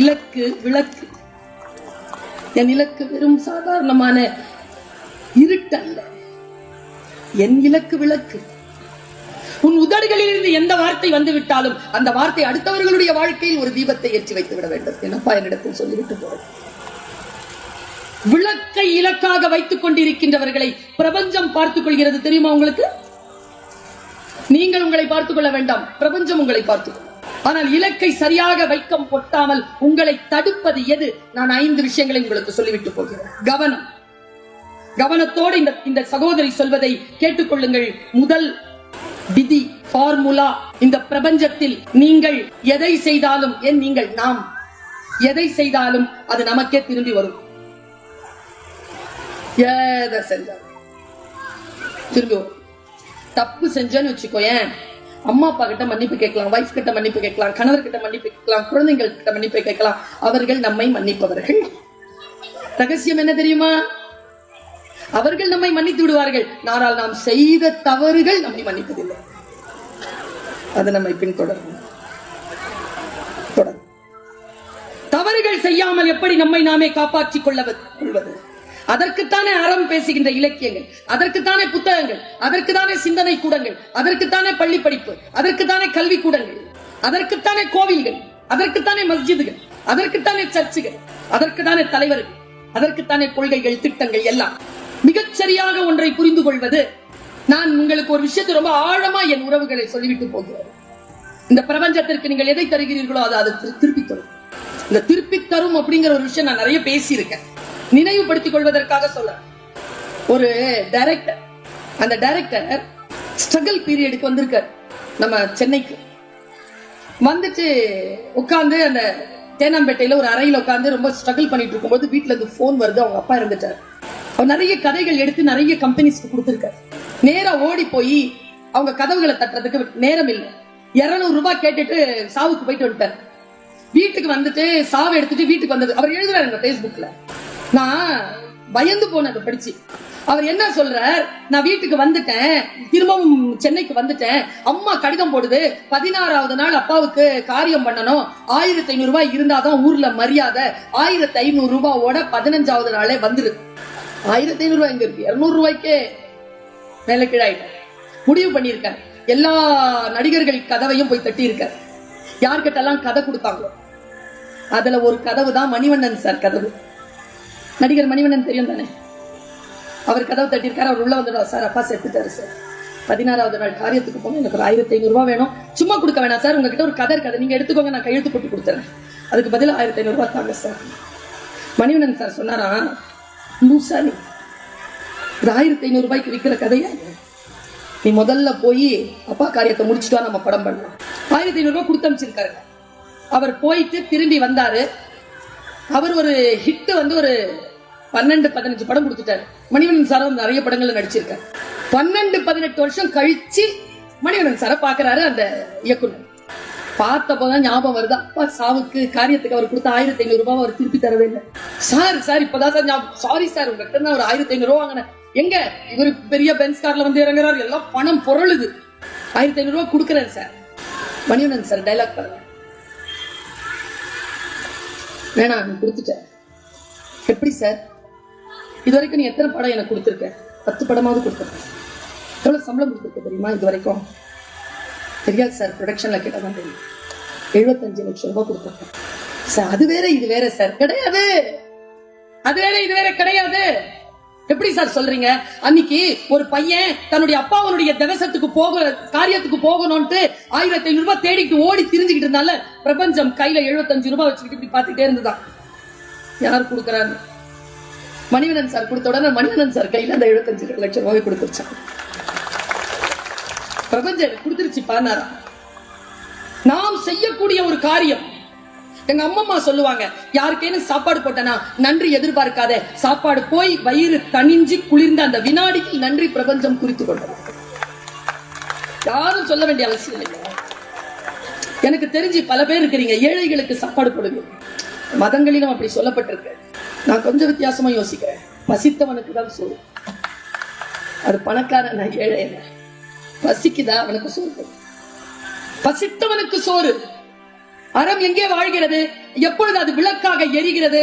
இலக்கு விளக்கு. என் இலக்கு வெறும் சாதாரணமான இருட்டல்ல. என் இலக்கு விளக்கு. உன் உதடுகளில் இருந்து எந்த வார்த்தை வந்து விட்டாலும் அந்த வார்த்தை அடுத்தவர்களுடைய வாழ்க்கையில் ஒரு தீபத்தை ஏற்றி வைத்து விட வேண்டும். என்னப்பா என்னிடத்தில் சொல்லிவிட்டு போறேன். விளக்கை இலக்காக வைத்துக் கொண்டிருக்கின்றவர்களை பிரபஞ்சம் பார்த்துக் கொள்கிறது தெரியுமா உங்களுக்கு? நீங்கள் உங்களை பார்த்துக் கொள்ள வேண்டாம். பிரபஞ்சம் உங்களை பார்த்துக் ஆனால் இலக்கை சரியாக வைக்கம் பொட்டாமல் உங்களை தடுப்பது எது? நான் ஐந்து விஷயங்களை உங்களுக்கு சொல்லிவிட்டு போகிறேன். கவனம். கவனத்தோடு இந்த இந்த சகோதரி சொல்வதை கேட்டுக்கொள்ளுங்கள். முதல் விதி ஃபார்முலா. இந்த பிரபஞ்சத்தில் நீங்கள் எதை செய்தாலும் ஏன் நீங்கள் நாம்? எதை செய்தாலும் அது நமக்கே திரும்பி வரும். எதை செஞ்சாலும். திரும்பி வரும். தப்பு செஞ்சேன்னு வச்சுக்கோயேன். அம்மா அப்பா கிட்ட மன்னிப்பு கேட்கலாம் வைஃப் கிட்ட மன்னிப்பு கேட்கலாம் கணவர் கிட்ட மன்னிப்பு கேட்கலாம் குழந்தைகள் கிட்ட மன்னிப்பு கேட்கலாம். அவர்கள் நம்மை மன்னிப்பவர்கள். ரகசியம் என்ன தெரியுமா? அவர்கள் நம்மை மன்னித்து விடுவார்கள். ஆனால் நாம் செய்த தவறுகள் நம்மை மன்னிப்பதில்லை. அது நம்மை பின்தொடரும். தொடரும். தவறுகள் செய்யாமல் எப்படி நம்மை நாமே காப்பாற்றிக் கொள்ளவது கொள்வது? அதற்குத்தானே அறம் பேசுகின்ற இலக்கியங்கள் அதற்குத்தானே புத்தகங்கள் அதற்குத்தானே சிந்தனை கூடங்கள் அதற்குத்தானே பள்ளி படிப்பு அதற்குத்தானே கல்வி கூடங்கள் அதற்குத்தானே கோவில்கள் அதற்குத்தானே மஸ்ஜிதுகள் அதற்குத்தானே சர்ச்சுகள் அதற்குத்தானே தலைவர்கள் அதற்குத்தானே கொள்கைகள் திட்டங்கள் எல்லாம். மிகச்சரியாக ஒன்றை புரிந்து கொள்வது நான் உங்களுக்கு ஒரு விஷயத்தை ரொம்ப ஆழமா என் உறவுகளை சொல்லிவிட்டு போகிறேன். இந்த பிரபஞ்சத்திற்கு நீங்கள் எதை தருகிறீர்களோ அதை அது திரு- தரும். இந்த திருப்பித் தரும் அப்படிங்கிற ஒரு விஷயம் நான் நிறைய பேசியிருக்கேன். நினைவுபடுத்திக் கொள்வதற்காக சொல்ல. ஒரு டைரக்டர் அந்த டைரக்டர் ஸ்ட்ரகிள் பீரியடுக்கு வந்திருக்கார் நம்ம சென்னைக்கு. வந்துட்டு உட்கார்ந்து அந்த தேனாம்பேட்டையில ஒரு அறையில உட்கார்ந்து ரொம்ப ஸ்ட்ரகிள் பண்ணிட்டு இருக்கும்போது வீட்டுல இருந்து போன் வருது அவங்க அப்பா இருந்துட்டார் அவர் நிறைய கதைகள் எடுத்து நிறைய கம்பெனிஸ்க்கு கொடுத்திருக்காரு. நேரா ஓடி போய் அவங்க கதவுகளை தட்டுறதுக்கு நேரம் இல்லை. இருநூறு ரூபாய் கேட்டுட்டு சாவுக்கு போயிட்டு வந்துட்டார். வீட்டுக்கு வந்துட்டு சாவை எடுத்துட்டு வீட்டுக்கு வந்தது. அவர் எழுதுறாரு பேஸ்புக்ல நான் பயந்து போனேன் அதை படிச்சு. அவர் என்ன சொல்றார்? நான் வீட்டுக்கு வந்துட்டேன். திரும்பவும் சென்னைக்கு வந்துட்டேன். அம்மா கடிதம் போடுது. பதினாறாவது நாள் அப்பாவுக்கு காரியம் பண்ணணும். ஆயிரத்தி ஐநூறு ரூபாய் இருந்தாதான் ஊர்ல மரியாதை. ஆயிரத்தி ஐநூறு ரூபாவோட பதினஞ்சாவது நாளே வந்துரு ஆயிரத்தி ஐநூறு ரூபாய் இங்க இருக்கு? இருநூறு ரூபாய்க்கே மேல கீழாயிட்டேன். முடிவு பண்ணியிருக்கேன். எல்லா நடிகர்கள் கதவையும் போய் தட்டி இருக்கார் யார்கிட்டலாம் கதை கொடுத்தாங்களோ அதுல ஒரு கதவு தான் மணிவண்ணன் சார் கதவு. நடிகர் மணிவண்ணன் தெரியும் தானே? அவர் கதவை தட்டியிருக்காரு அவர் உள்ள வந்துடுவார் சார் அப்பா செத்துட்டாரு சார். பதினாறாவது நாள் காரியத்துக்கு போகணும் எனக்கு ஒரு ஆயிரத்தி ஐநூறுரூவா வேணும். சும்மா கொடுக்க வேணாம் சார். உங்ககிட்ட ஒரு கதை இருக்காது. நீங்கள் எடுத்துக்கோங்க நான் கையெழுத்து போட்டு கொடுத்துறேன். அதுக்கு பதில் ஆயிரத்தி ஐநூறுரூவா தாங்க சார். மணிவண்ணன் சார் சொன்னாரா லூசா நீ ஒரு ஆயிரத்தி ஐநூறுரூபாய்க்கு விற்கிற கதையா நீ முதல்ல போய் அப்பா காரியத்தை முடிச்சுட்டு நம்ம படம் பண்ணலாம். ஆயிரத்தி ஐநூறுரூவா கொடுத்து அனுப்பிச்சிருக்காரு. அவர் போயிட்டு திரும்பி வந்தாரு. அவர் ஒரு ஹிட் வந்து ஒரு பன்னெண்டு பதினஞ்சு படம் கொடுத்துட்டாரு. மணிவண்ணன் சார் வந்து நிறைய படங்கள்ல நடிச்சிருக்காரு. பன்னெண்டு பதினெட்டு வருஷம் கழிச்சு மணிவண்ணன் சாரை பாக்குறாரு அந்த இயக்குனர். பார்த்தப்பதான் ஞாபகம் வருது அப்பா சாவுக்கு காரியத்துக்கு அவர் கொடுத்த ஆயிரத்தி ஐநூறு ரூபாய் அவர் திருப்பி தரவே இல்லை. சார் சார் இப்பதான் சார் சாரி சார் உங்ககிட்ட தான் ஒரு ஆயிரத்தி ஐநூறு ரூபா வாங்கினேன். எங்க? இவரு பெரிய பென்ஸ் கார்ல வந்து இறங்குறாரு எல்லாம் பணம் பொருளுது. ஆயிரத்தி ஐநூறு ரூபா கொடுக்குறேன் சார். மணிவண்ணன் சார் டைலாக் பாருங்க. வேணாம் நீ கொடுத்துட்டேன். எப்படி சார்? இது வரைக்கும் நீ எத்தனை படம் எனக்கு கொடுத்துருக்க? பத்து படமாவது கொடுத்துருக்கேன் எவ்வளோ சம்பளம் கொடுத்துருக்க தெரியுமா இது வரைக்கும் தெரியாது சார் ப்ரொடக்ஷனில் கேட்டால் தான் தெரியும். எழுபத்தஞ்சு லட்சம் ரூபாய் கொடுத்துருக்கேன். சார் அது வேற இது வேற சார் கிடையாது. அது வேற இது வேற கிடையாது. எப்படி சார் சொல்றீங்க? அன்னைக்கு ஒரு பையன் தன்னுடைய அப்பாவனுடைய தவசத்துக்கு போக காரியத்துக்கு போகணும்ட்டு ஆயிரத்தி ஐநூறு ரூபாய் தேடிட்டு ஓடி திரிஞ்சுக்கிட்டு இருந்தால பிரபஞ்சம் கையில எழுபத்தஞ்சு ரூபாய் வச்சுக்கிட்டு இப்படி பார்த்துட்டே இருந்துதான். யார் கொடுக்கறாரு? மணிவனன் சார் கொடுத்த உடனே மணிவனன் சார் கையில அந்த எழுபத்தஞ்சு லட்சம் ரூபாய் கொடுத்துருச்சான். பிரபஞ்சம் கொடுத்துருச்சு பானாரா நாம் செய்யக்கூடிய ஒரு காரியம் எங்க அம்மம்மா சொல்லுவாங்க யாருக்கேனும் சாப்பாடு போட்டனா நன்றி எதிர்பார்க்காத. சாப்பாடு போய் வயிறு தனிஞ்சு குளிர்ந்த அந்த வினாடிக்கு நன்றி பிரபஞ்சம் குறித்து கொண்டது. யாரும் சொல்ல வேண்டிய அவசியம் இல்லை. எனக்கு தெரிஞ்சு பல பேர் இருக்கிறீங்க ஏழைகளுக்கு சாப்பாடு போடுங்க. மதங்களிலும் அப்படி சொல்லப்பட்டிருக்கு. நான் கொஞ்சம் வித்தியாசமா யோசிக்கிறேன். பசித்தவனுக்கு தான் சோறு. அது பணக்காரன் நான் ஏழை பசிக்குதா? அவனுக்கு சோறு பசித்தவனுக்கு சோறு. அறம் எங்கே வாழ்கிறது? எப்பொழுது அது விளக்காக எரிகிறது?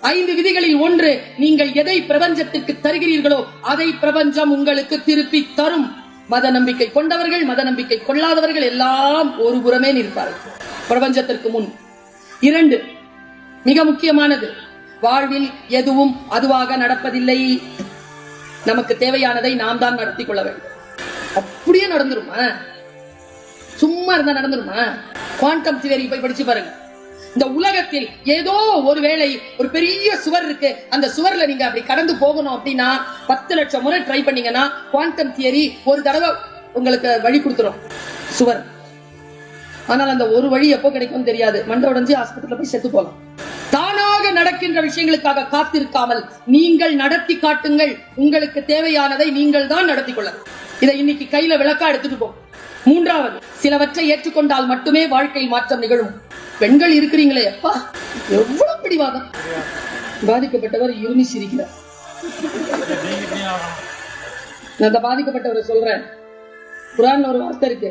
ஐந்து விதிகளில் ஒன்று நீங்கள் எதை பிரபஞ்சத்திற்கு தருகிறீர்களோ அதை பிரபஞ்சம் உங்களுக்கு திருப்பி தரும். மத நம்பிக்கை கொண்டவர்கள் மத நம்பிக்கை கொள்ளாதவர்கள் எல்லாம் ஒரு புறமே நிற்பார்கள். பிரபஞ்சத்திற்கு முன். இரண்டு மிக முக்கியமானது வாழ்வில் எதுவும் அதுவாக நடப்பதில்லை. நமக்கு தேவையானதை நாம் தான் நடத்தி கொள்ள வேண்டும். அப்படியே நடந்துருமா? சும்மா இருந்தா நடந்துருமா? குவாண்டம் தியரி போய் படிச்சு பாருங்க. இந்த உலகத்தில் ஏதோ ஒரு வேளை ஒரு பெரிய சுவர் இருக்கு. அந்த சுவர்ல நீங்க அப்படி கடந்து போகணும் அப்படின்னா பத்து லட்சம் முறை ட்ரை பண்ணீங்கன்னா குவாண்டம் தியரி ஒரு தடவை உங்களுக்கு வழி கொடுத்துரும். சுவர். ஆனால் அந்த ஒரு வழி எப்போ கிடைக்கும் தெரியாது. மண்டை உடைஞ்சு ஆஸ்பத்திரியில போய் செத்து போகலாம் தானாக நடக்கின்ற விஷயங்களுக்காக காத்திருக்காமல் நீங்கள் நடத்தி காட்டுங்கள். உங்களுக்கு தேவையானதை நீங்கள் தான் நடத்தி கொள்ள இதை இன்னைக்கு கையில விளக்கா எடுத்துட்டு போ. மூன்றாவது சிலவற்றை ஏற்றுக்கொண்டால் மட்டுமே வாழ்க்கையில் மாற்றம் நிகழும். பெண்கள் இருக்கிறீங்களே அப்பா எவ்வளவு பிடிவாதம். பாதிக்கப்பட்டவர் இருமி சிரிக்கிறார் நான் அந்த பாதிக்கப்பட்டவரை சொல்றேன். குரான்ல ஒரு வார்த்தை இருக்கு.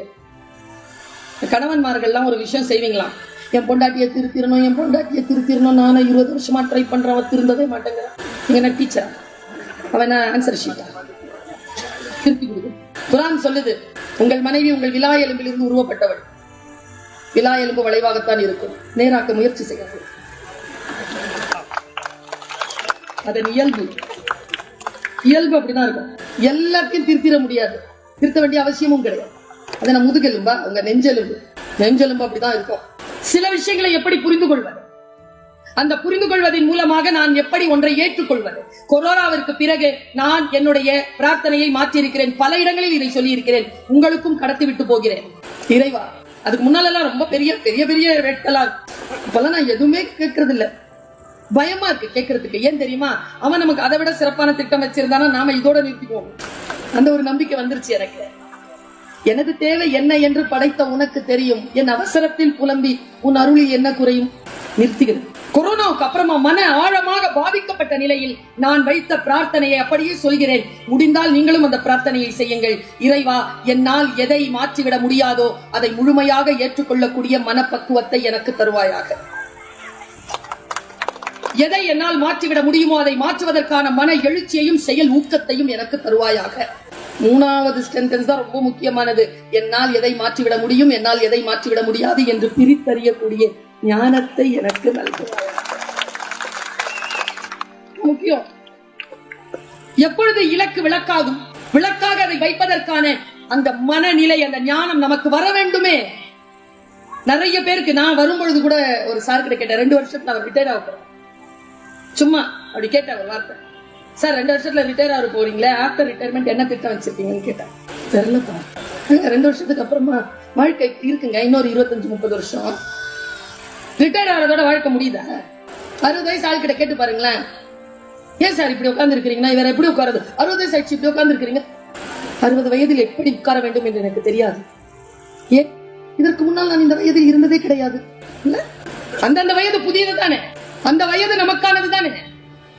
கணவன்மார்கள்லாம் ஒரு விஷயம் செய்வீங்களாம். என் பொண்டாட்டியை திருத்திரணும் என் பொண்டாட்டியை திருத்திரணும் நானும் இருபது வருஷமா ட்ரை பண்றேன் அவ திருந்தவே மாட்டேங்கிறான் நீங்க என்ன டீச்சர் அவன் ஆன்சர் ஷீட்டா திருப்பி கொடுக்கு குரான் சொல்லுது உங்கள் மனைவி உங்கள் விலா எலும்பிலிருந்து உருவப்பட்டவள். விலா எலும்பு வளைவாகத்தான் இருக்கும். நேராக்க முயற்சி செய்யாது. அதன் இயல்பு. இயல்பு அப்படிதான் இருக்கும். எல்லாத்தையும் திருத்திட முடியாது. திருத்த வேண்டிய அவசியமும் கிடையாது. அதன முதுகெலும்பா? உங்க நெஞ்செலும்பு. நெஞ்செலும்பு அப்படிதான் இருக்கும். சில விஷயங்களை எப்படி புரிந்து கொள்வது? அந்த புரிந்து கொள்வதன் மூலமாக நான் எப்படி ஒன்றை ஏற்றுக்கொள்வது? கொரோனாவிற்கு பிறகு நான் என்னுடைய பிரார்த்தனையை மாற்றியிருக்கிறேன். பல இடங்களில் இதை சொல்லியிருக்கிறேன். உங்களுக்கும் கடத்தி விட்டு போகிறேன். இறைவா அதுக்கு முன்னாலெல்லாம் ரொம்ப பெரிய பெரிய பெரிய ரேட்களாக இப்பெல்லாம் நான் எதுவுமே கேட்கறது இல்ல பயமா இருக்கு கேட்கறதுக்கு. ஏன் தெரியுமா? அவன் நமக்கு அதை விட சிறப்பான திட்டம் வச்சிருந்தானா நாம இதோட நிறுத்திக்குவோம். அந்த ஒரு நம்பிக்கை வந்துருச்சு எனக்கு. எனது தேவை என்ன என்று படைத்த உனக்கு தெரியும். என் அவசரத்தில் புலம்பி உன் அருளில் என்ன குறையும்? நிறுத்துகிறது கொரோனாவுக்கு அப்புறமா மன ஆழமாக பாதிக்கப்பட்ட நிலையில் நான் வைத்த பிரார்த்தனையை அப்படியே சொல்கிறேன். முடிந்தால் நீங்களும் அந்த பிரார்த்தனையை செய்யுங்கள். இறைவா என்னால் எதை மாற்றிவிட முடியாதோ அதை முழுமையாக ஏற்றுக்கொள்ளக்கூடிய மனப்பக்குவத்தை எனக்கு தருவாயாக. எதை என்னால் மாற்றிவிட முடியுமோ அதை மாற்றுவதற்கான மன எழுச்சியையும் செயல் ஊக்கத்தையும் எனக்கு தருவாயாக. மூணாவது சென்டென்ஸ் தான் ரொம்ப முக்கியமானது. என்னால் எதை மாற்றிவிட முடியும் என்னால் எதை மாற்றிவிட முடியாது என்று பிரித்தறியக்கூடிய ஞானத்தை எனக்கு நல்குவாயாக முக்கியம். எப்பொழுது இலக்கு விளக்காகும் விளக்காக அதை வைப்பதற்கான அந்த மனநிலை அந்த ஞானம் நமக்கு வர வேண்டுமே? நிறைய பேருக்கு நான் வரும்பொழுது கூட ஒரு சார் கிட்ட கேட்டேன். ரெண்டு வருஷத்துல அவர் ரிட்டையர் ஆக போறேன் சும்மா அப்படி கேட்டேன் ஒரு வார்த்தை. சார் ரெண்டு வருஷத்துல ரிட்டையர் ஆக போறீங்களே? ஆஃப்டர் ரிட்டையர்மெண்ட் என்ன திட்டம் வச்சிருக்கீங்கன்னு கேட்டேன் தெரியலப்பா. ரெண்டு வருஷத்துக்கு அப்புறமா வாழ்க்கை இருக்குங்க. இன்னொரு இருபத்தஞ்சு முப்பது வருஷம். ரிட்டையர் ஆகிறதோட வாழ்க்கை முடியுதா? அறுபது வயசு ஆள் கிட்ட கேட்டு பாருங்களேன். ஏன் சார் இப்படி உட்கார்ந்து இருக்கிறீங்கன்னா வேற எப்படி உட்காருது அறுபது வயசு ஆயிடுச்சு இப்படி உட்கார்ந்து இருக்கிறீங்க அறுபது வயதில் எப்படி உட்கார வேண்டும் என்று எனக்கு தெரியாது. ஏன்? இதற்கு முன்னால் நான் இந்த வயதில் இருந்ததே கிடையாது. இல்ல? அந்தந்த வயது புதியது தானே. அந்த வயது நமக்கானது தானே.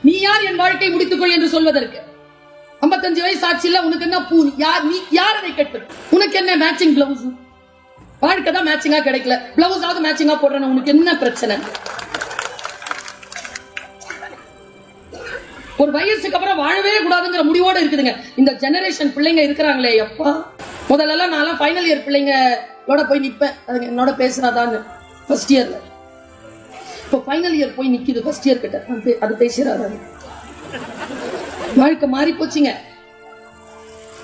நீ யார் என் வாழ்க்கை முடித்துக்கொள் என்று சொல்வதற்கு? 55 வயசு ஆச்சுல உனக்கு என்ன பூ? யார் நீ யார் அதை கேட்பது? உனக்கு என்ன மேட்சிங் பிளவுஸ் வாழ்க்கை தான் மேட்சிங்கா கிடைக்கல. பிளவுஸ் ஆவது மேட்சிங்கா போடுறேன் உனக்கு என்ன பிரச்சனை? ஒரு வயசுக்கு அப்புறம் வாழவே கூடாதுங்கிற முடிவோட இருக்குதுங்க. இந்த ஜெனரேஷன் பிள்ளைங்க இருக்கிறாங்களே எப்பா? முதல்ல எல்லாம் நான் ஃபைனல் இயர் பிள்ளைங்களோட போய் நிப்பேன். அதுங்க என்னோட பேசுறாதான்னு ஃபர்ஸ்ட் இயர்ல இப்போ ஃபைனல் இயர் போய் நிற்கிது ஃபர்ஸ்ட் இயர் கிட்ட. அது அது பேசுறாரு வாழ்க்கை மாறி போச்சுங்க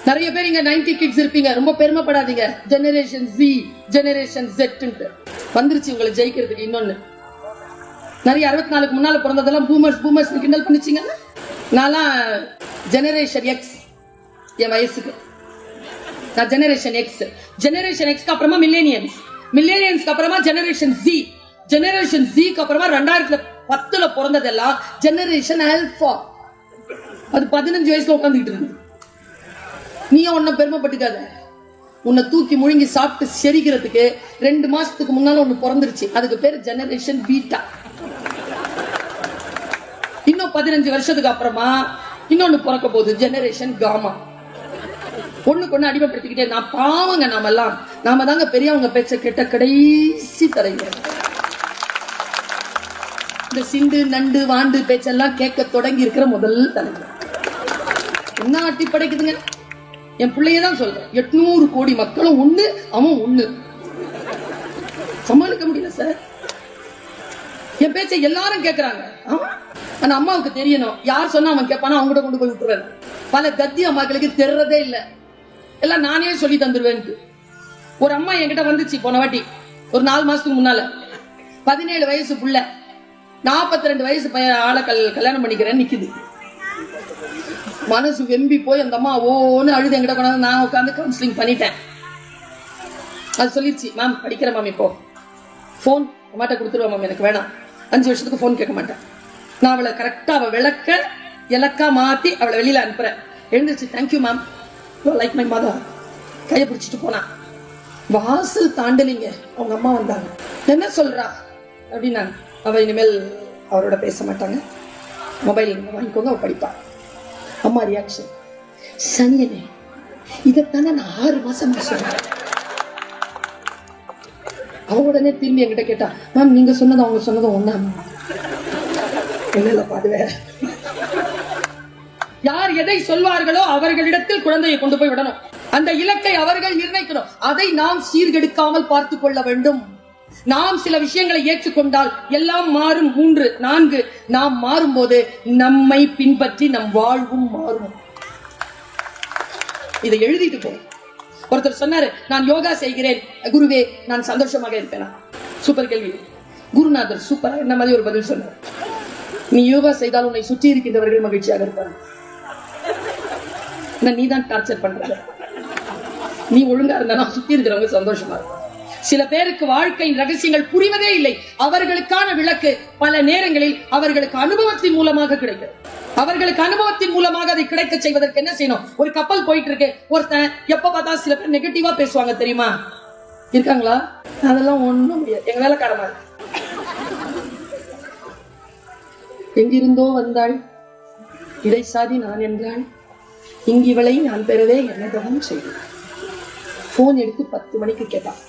நிறைய பேர் இங்க 90 கிட்ஸ் இருப்பீங்க. ரொம்ப பெருமைப்படாதீங்க. ஜெனரேஷன் ஜி ஜெனரேஷன் ஜெட்ன்ட்டு வந்துருச்சு உங்களை ஜெயிக்கிறதுக்கு இன்னொன்னு. நிறைய அறுபத்தி நாலுக்கு முன்னால பிறந்ததெல்லாம் பூமர்ஸ் பூமர்ஸ் கிண்டல் பண்ணிச்சிங்க. நான்லாம் ஜெனரேஷன் எக்ஸ் என் வயசுக்கு. நான் ஜெனரேஷன் எக்ஸ் ஜெனரேஷன் எக்ஸ்க்கு அப்புறமா மில்லேனியன்ஸ் மில்லேனியன்ஸ்க்கு அப்புறமா ஜெனரேஷன் ஜி ஜெனரேஷன் ஜிக்கு அப்புறமா ரெண்டாயிரத்துல பத்துல பிறந்ததெல்லாம் ஜெனரேஷன் ஆல்பா அது பதினஞ்சு வயசுல உட்காந்துக்கிட்டு இருந்தது. நீயும் ஒன்னும் பெருமைப்பட்டுக்காத? உன்னை தூக்கி முழுங்கி சாப்பிட்டு செரிக்கிறதுக்கு ரெண்டு மாசத்துக்கு முன்னால ஒண்ணு பிறந்துருச்சு. அதுக்கு பேரு ஜெனரேஷன் பீட்டா இன்னும் பதினஞ்சு வருஷத்துக்கு அப்புறமா இன்னொன்னு பிறக்க போகுது ஜெனரேஷன் காமா ஒண்ணுக்கு ஒண்ணு அடிமைப்படுத்திக்கிட்டே நான் பாவங்க நாம எல்லாம் நாம தாங்க பெரியவங்க பேச்ச கேட்ட கடைசி தலைவர் இந்த சிண்டு நண்டு வாண்டு பேச்செல்லாம் கேட்க தொடங்கி இருக்கிற முதல் தலைவர் என்ன அட்டி படைக்குதுங்க? என் பிள்ளைய தான் சொல்றேன். எட்நூறு கோடி மக்களும் ஒண்ணு அவன் ஒண்ணு. சமாளிக்க முடியல சார் என் பேச்சை எல்லாரும் கேட்கறாங்க ஆனா அம்மாவுக்கு தெரியணும். யார் சொன்னா அவன் கேட்பானா அவங்க கூட கொண்டு போய் விட்டுருவேன். பல கத்தி அம்மாக்களுக்கு தெரியறதே இல்ல. எல்லாம் நானே சொல்லி தந்துருவேன் ஒரு அம்மா என்கிட்ட வந்துச்சு போன வாட்டி. ஒரு நாலு மாசத்துக்கு முன்னால. பதினேழு வயசு புள்ள. நாற்பத்தி ரெண்டு வயசு பையன் ஆளை கல் கல்யாணம் பண்ணிக்கிறேன்னு நிக்குது. மனசு வெம்பி போய் அந்த அம்மா ஓன்னு அழுது எங்கிட்ட கொண்டாந்து நான் உட்காந்து கவுன்சிலிங் பண்ணிட்டேன். அது சொல்லிடுச்சு மேம் படிக்கிறேன் மேம் இப்போ. ஃபோன் அம்மாட்ட கொடுத்துருவா மேம் எனக்கு வேணாம். அஞ்சு வருஷத்துக்கு ஃபோன் கேட்க மாட்டேன். நான் அவளை கரெக்டாக அவள் விளக்க இலக்கா மாற்றி அவளை வெளியில் அனுப்புகிறேன் எழுந்துருச்சு thank you ma'am you like my mother கையை பிடிச்சிட்டு போனான் வாசல் தாண்டலிங்க. அவங்க அம்மா வந்தாங்க. என்ன சொல்றா? அப்படின்னாங்க. அவள் இனிமேல் அவரோட பேச மாட்டாங்க. மொபைல் வாங்கிக்கோங்க அவள் படிப்பாள் அம்மா ரியாக்ஷன் சனியனே இதைத்தானே நான் ஆறு மாசம் சொன்னேன். அவ உடனே திரும்பி என்கிட்ட கேட்டா மேம் நீங்க சொன்னது அவங்க சொன்னதும் ஒண்ணா இல்ல இல்லப்பா வேற. யார் எதை சொல்வார்களோ அவர்களிடத்தில் குழந்தையை கொண்டு போய் விடணும். அந்த இலக்கை அவர்கள் நிர்ணயிக்கணும். அதை நாம் சீர்கெடுக்காமல் பார்த்து கொள்ள வேண்டும். நாம் சில விஷயங்களை ஏற்றுக்கொண்டால் எல்லாம் மாறும். மூன்று நான்கு நாம் மாறும்போது நம்மை பின்பற்றி நம் வாழ்வும் மாறும். இதை எழுதிட்டு போ. ஒருத்தர் சொன்னாரு நான் யோகா செய்கிறேன். குருவே நான் சந்தோஷமாக இருப்பேனா? சூப்பர் கேள்வி. குருநாதர் சூப்பரா என்ன மாதிரி ஒரு பதில் சொன்னார். நீ யோகா செய்தால் உன்னை சுற்றி இருக்கின்றவர்கள் மகிழ்ச்சியாக இருப்பாங்க நீ தான் டார்ச்சர் பண்ற நீ ஒழுங்கா இருந்தா சுத்தி இருக்கிறவங்க சந்தோஷமா இருக்கும் சில பேருக்கு வாழ்க்கையின் ரகசியங்கள் புரிவதே இல்லை. அவர்களுக்கான விளக்கு பல நேரங்களில் அவர்களுக்கு அனுபவத்தின் மூலமாக கிடைக்கும் அவர்களுக்கு அனுபவத்தின் மூலமாக அதை கிடைக்க செய்வதற்கு என்ன செய்யணும்? ஒரு கப்பல் போயிட்டு இருக்கு ஒருத்தன் எப்ப பார்த்தா சில பேர் நெகட்டிவா பேசுவாங்க தெரியுமா? இருக்காங்களா? அதெல்லாம் ஒண்ணும் முடியாது. எங்க வேலை எங்கிருந்தோ வந்தாள். இதை சாதி நான் என்றாள். இங்கிவளை நான் பெறவே என்னதவும் செய்தேன். போன் எடுத்து பத்து மணிக்கு கேட்டான்.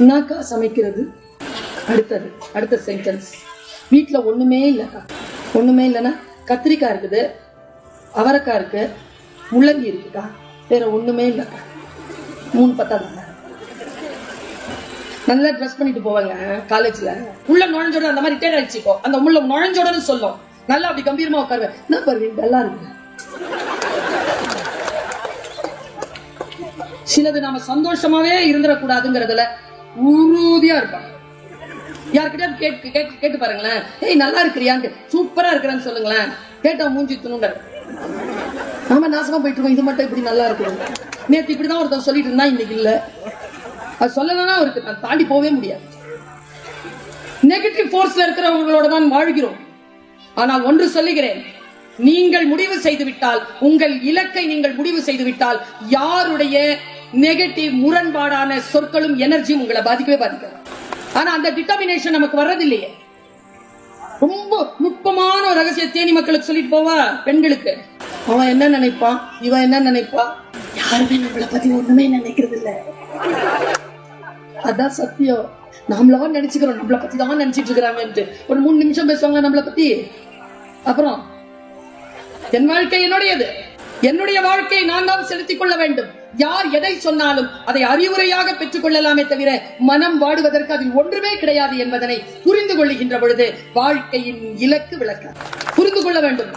என்னக்கா சமைக்கிறது? அடுத்தது அடுத்த சென்டென்ஸ் வீட்டில் ஒண்ணுமே இல்லைக்கா. ஒண்ணுமே இல்லைன்னா கத்திரிக்காய் இருக்குது அவரைக்காய் இருக்கு முள்ளங்கி இருக்குக்கா. வேற ஒண்ணுமே இல்லைக்கா. மூணு பத்தா தாங்க நல்லா ட்ரெஸ் பண்ணிட்டு போவாங்க காலேஜ்ல உள்ள நுழைஞ்சோட அந்த மாதிரி ரிட்டையர் ஆயிடுச்சு அந்த உள்ள நுழைஞ்சோடன்னு சொல்லும். நல்லா அப்படி கம்பீரமா உட்காருவேன் என்ன பருவீங்க நல்லா இருக்கு. சிலது நாம சந்தோஷமாவே இருந்துடக்கூடாதுங்கிறதுல உறுதியா இருப்பாங்க யார்கிட்டயாவது கேட்டு கேட்டு கேட்டு பாருங்களேன். ஏய் நல்லா இருக்கிறியான்னு சூப்பரா இருக்கிறான்னு சொல்லுங்களேன். கேட்டா மூஞ்சி துணுங்க நாம நாசமா போயிட்டு இருக்கோம். இது மட்டும் இப்படி நல்லா இருக்கும் நேத்து இப்படிதான் ஒருத்தன் சொல்லிட்டு இருந்தா இன்னைக்கு இல்ல. அது சொல்லலன்னா அவருக்கு நான் தாண்டி போவே முடியாது. நெகட்டிவ் போர்ஸ்ல இருக்கிறவங்களோட தான் வாழ்கிறோம். ஆனால் ஒன்று சொல்லுகிறேன். நீங்கள் முடிவு செய்து விட்டால் உங்கள் இலக்கை நீங்கள் முடிவு செய்து விட்டால் யாருடைய நெகட்டிவ் முரண்பாடான சொற்களும் எனர்ஜியும் உங்களை பாதிக்கவே பாதிக்காது. ஆனா அந்த டிட்டர்மினேஷன் நமக்கு வர்றதில்லையே. ரொம்ப நுட்பமான ஒரு ரகசிய தேனி மக்களுக்கு சொல்லிட்டு போவா பெண்களுக்கு. அவன் என்ன நினைப்பான் இவன் என்ன நினைப்பா? யாருமே நம்மளை பத்தி ஒண்ணுமே நினைக்கிறது இல்ல அதான் சத்தியம். நாமளவா நினைச்சுக்கிறோம். நம்மளை பத்தி தான் நினைச்சிட்டு இருக்கிறாங்கன்ட்டு. ஒரு மூணு நிமிஷம் பேசுவாங்க நம்மளை பத்தி? அப்புறம் என் வாழ்க்கை என்னுடையது. என்னுடைய வாழ்க்கையை நான் தான் செலுத்திக் கொள்ள வேண்டும். யார் எதை சொன்னாலும் அதை அறிவுரையாக பெற்றுக் கொள்ளலாமே தவிர மனம் வாடுவதற்கு அதில் ஒன்றுமே கிடையாது என்பதனை புரிந்து கொள்ளுகின்ற பொழுது வாழ்க்கையின் இலக்கு விளக்க. புரிந்து கொள்ள வேண்டும்.